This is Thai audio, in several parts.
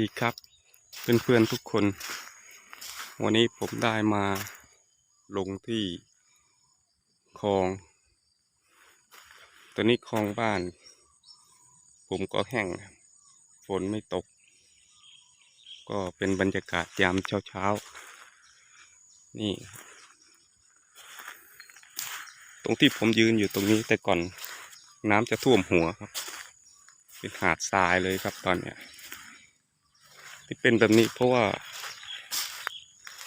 ดีครับเพื่อนๆทุกคน วันนี้ผมได้มาลงที่คลองตัวนี้คลองบ้าน ผมก็แห้ง ฝนไม่ตก ก็เป็นบรรยากาศยามเช้าๆ นี่ ตรงที่ผมยืนอยู่ตรงนี้แต่ก่อนน้ำจะท่วมหัวครับ เป็นหาดทรายเลยครับตอนเนี้ย ที่เป็นแบบนี้เพราะว่า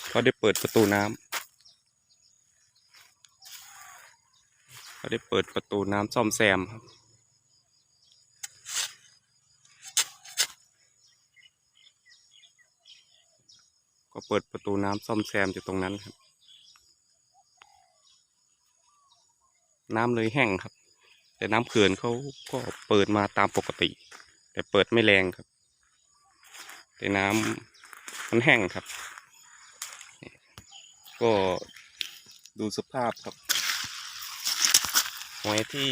เขาได้เปิดประตูน้ำเขาได้เปิดประตูน้ำซ่อมแซมครับก็เปิดประตูน้ำซ่อมแซมอยู่ตรงนั้นครับ น้ำเลยแห้งครับ แต่น้ำเขื่อนเขาก็เปิดมาตามปกติ แต่เปิดไม่แรงครับ แต่น้ำมันแห้งครับ ก็ดูสภาพครับหอยที่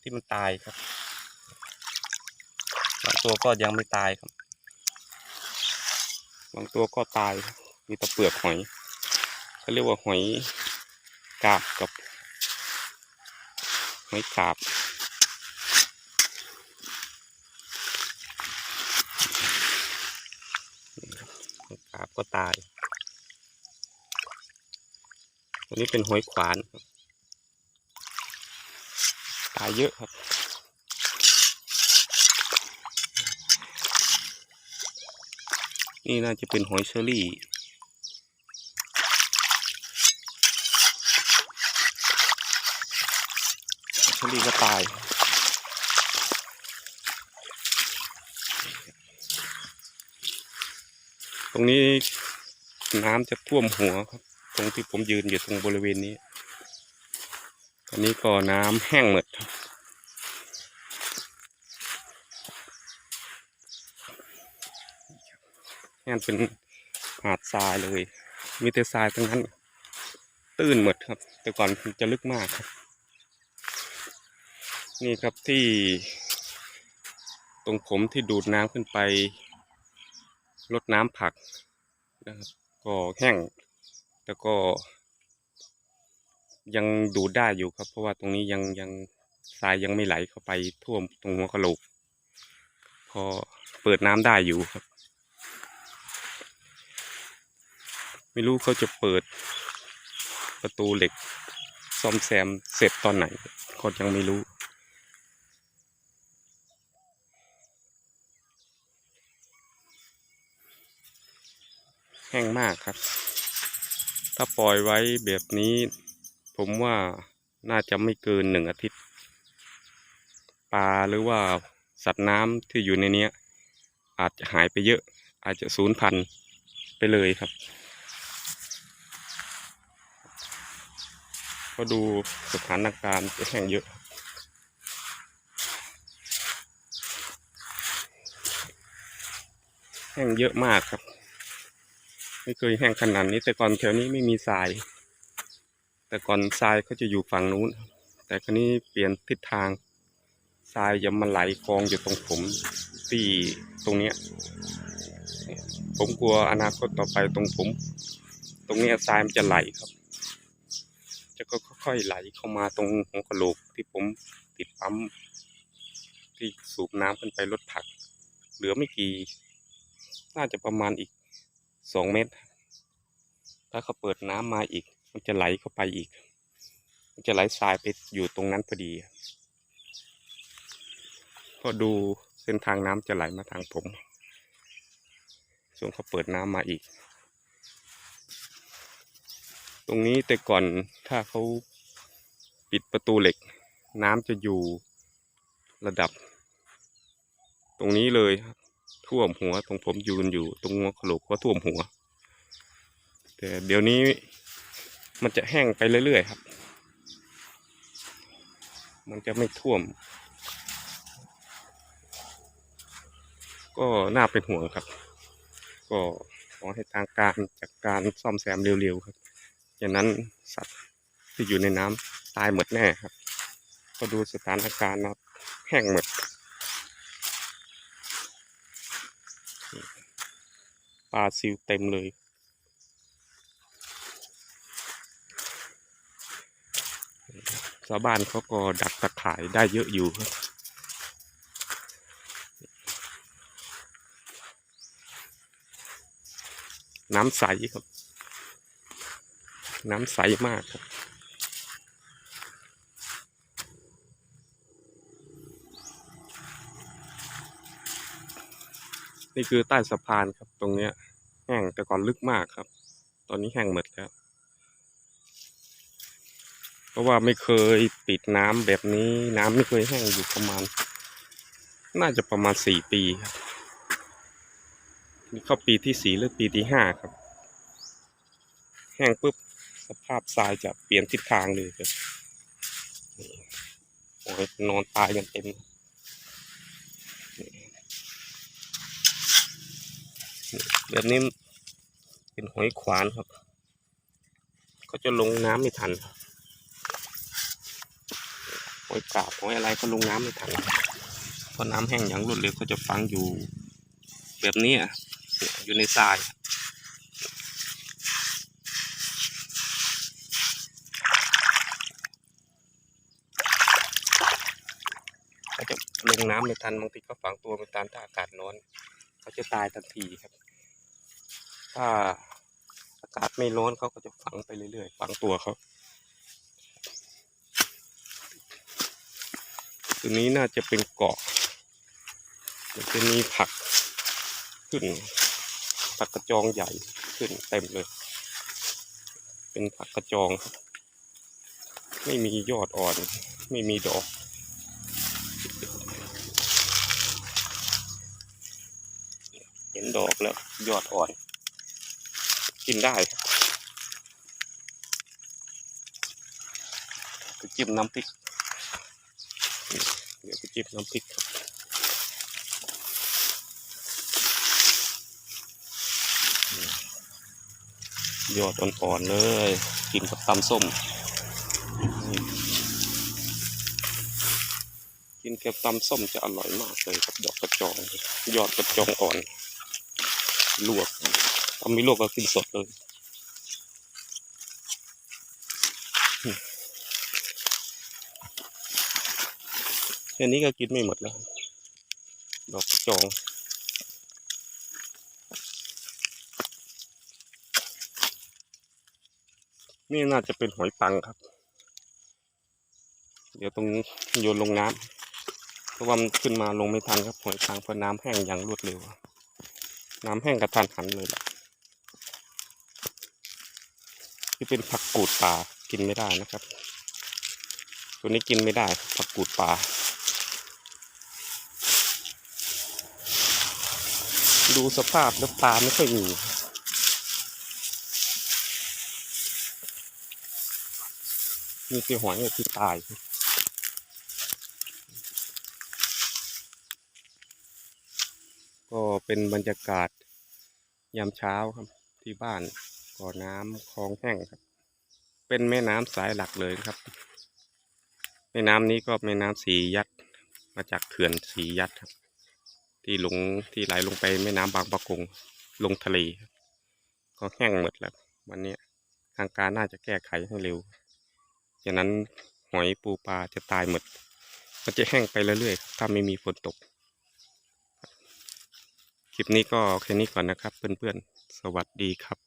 ที่มันตายครับบางตัวก็ยังไม่ตายครับบางตัวก็ตายมีต่เปลือกหอยเขาเรียกว่าหอยกาบกับหอยกาบ ครับ ก็ตายตัวนี้เป็นหอยขวาน ตายเยอะครับ นี่น่าจะเป็นหอยเชอรี่เชอรี่ก็ตาย ตรงนี้น้ำจะท่วมหัวครับ ตรงที่ผมยืนอยู่ตรงบริเวณนี้ ตอนนี้ก็น้ำแห้งหมดครับแห้งเป็นหาดทรายเลย มีแต่ทรายทั้งนั้น ตื้นหมดครับ แต่ก่อนมันจะลึกมากครับ นี่ครับที่ ตรงผมที่ดูดน้ำขึ้นไป รดน้ำผักนะครับก็แห้งแล้วก็ ยังดูดได้อยู่ครับ เพราะว่าตรงนี้ยังยังทรายยังไม่ไหลเข้าไปท่วมตรงหัวกะโหลก พอเปิดน้ำได้อยู่ครับ ไม่รู้เขาจะเปิดประตูเหล็กซ่อมแซมเสร็จตอนไหนก็ยังไม่รู้ ห้งมากครับ ถ้าปล่อยไว้แบบนี้ ผมว่าน่าจะไม่เกินหนึ่งอาทิตย์ ปลาหรือว่าสัตว์น้ำที่อยู่ในเนี้ยอาจจะหายไปเยอะ อาจจะสูญพันธุ์ไปเลยครับ ก็ดูสถานการณ์จะแห้งเยอะแห้งเยอะมากครับ ไม่เคยแห้งขนาดนี้ แต่ก่อนแถวนี้ไม่มีทราย แต่ก่อนทรายเขาจะอยู่ฝั่งนู้น แต่ครนี้เปลี่ยนทิศทางทรายจะมาไหลกองอยู่ตรงผมที่ตรงเนี้ยผมกลัวอนาคตต่อไปตรงผม ตรงเนี้ยทรายมันจะไหลครับ จะก็ค่อยๆไหลเข้ามาตรงหัวกะโหลกที่ผมติดปั๊มที่สูบน้ำขึ้นไปรถผัก เหลือไม่กี่ น่าจะประมาณอีก สองเมตร ถ้าเขาเปิดน้ำมาอีก มันจะไหลเข้าไปอีก มันจะไหลทรายไปอยู่ตรงนั้นพอดีก็ดูเส้นทางน้ำจะไหลมาทางผม ส่วนเขาเปิดน้ำมาอีก ตรงนี้แต่ก่อนถ้าเขาปิดประตูเหล็ก น้ำจะอยู่ระดับ ตรงนี้เลยครับ ท่วมหัว ตรงผมยืนอยู่ตรงหัวโหลกก็ท่วมหัว แต่เดี๋ยวนี้มันจะแห้งไปเรื่อยๆครับ มันจะไม่ท่วม ก็น่าเป็นห่วงครับ ก็ขอให้ทางการจัดการซ่อมแซมเร็วๆครับอย่างนั้นสัตว์ที่อยู่ในน้ำตายหมดแน่ครับ ก็ดูสถานการณ์นะแห้งหมด ปลาซิวเต็มเลย ชาวบ้านเขาก็ดักตะข่ายได้เยอะอยู่ครับน้ำใสครับ น้ำใสมากครับ นี่คือใต้สะพานครับตรงเนี้ย แห้งแต่ก่อนลึกมากครับ ตอนนี้แห้งหมดแล้ว เพราะว่าไม่เคยปิดน้ำแบบนี้ น้ำไม่เคยแห้งอยู่ประมาณ น่าจะประมาณสี่ปีครับนี่เข้าปีที่สี่หรือปีที่ห้าครับ แห้งปุ๊บสภาพทรายจะเปลี่ยนทิศทางเลยครับนี่โอ้ยนอนตายกันเต็ม แบบนี้เป็นหอยขวานครับเขาจะลงน้ำไม่ทันหอยกาบหอยอะไรก็ลงน้ำไม่ทันเพราะน้ำแห้งอย่างรวดเร็วก็จะฝังอยู่แบบนี้อะอยู่ในทรายเขาจะลงน้ำไม่ทันบางทีก็ฝังตัวไม่ทันถ้าอากาศร้อน เขาจะตายทันทีครับ ถ้าอากาศไม่ร้อนเขาก็จะฝังไปเรื่อยๆ ฝังตัวเขาตัวนี้น่าจะเป็นเกาะมันจะมีผักขึ้น ผักกระจองใหญ่ขึ้นเต็มเลย เป็นผักกระจองครับไม่มียอดอ่อน ไม่มีดอกเห็นดอกแล้วยอดอ่อน กินได้ไปจิ้มน้ำพริก เดี๋ยวไปจิ้มน้ำพริกครับยอดอ่อนๆเลย กินกับตำส้ม กินกับตำส้มจะอร่อยมากเลยครับดอกกระจอง ยอดกระจองอ่อน ลวก ทำไม่ลวกก็กินสดเลยแค่นี้ก็กินไม่หมดแล้ว ดอกจองนี่น่าจะเป็นหอยปังครับ เดี๋ยวตรงโยนลงน้ำเพราะว่ามันขึ้นมาลงไม่ทันครับ หอยปังเพราะน้ำแห้งอย่างรวดเร็ว น้ำแห้งกระทันหันเลยล่ะ ที่เป็นผักกูดป่ากินไม่ได้นะครับ ตัวนี้กินไม่ได้ผักกูดป่าดูสภาพแล้วปลาไม่ค่อยมีมีต่หอยที่ตายก็เป็นบรรยากาศยามเช้าครับที่บ้าน ก่อน้ำคลองแห้งครับ เป็นแม่น้ำสายหลักเลยครับ แม่น้ำนี้ก็แม่น้ำสียัดมาจากเขื่อนสียัดครับ ที่ลงที่ไหลลงไปแม่น้ำบางปะกงลงทะเลก็แห้งหมดแล้ววันนี้ทางการน่าจะแก้ไขให้เร็วฉะนั้นหอยปูปลาจะตายหมด มันจะแห้งไปเรื่อยๆถ้าไม่มีฝนตก คลิปนี้ก็แค่นี้ก่อนนะครับ เพื่อนๆ สวัสดีครับ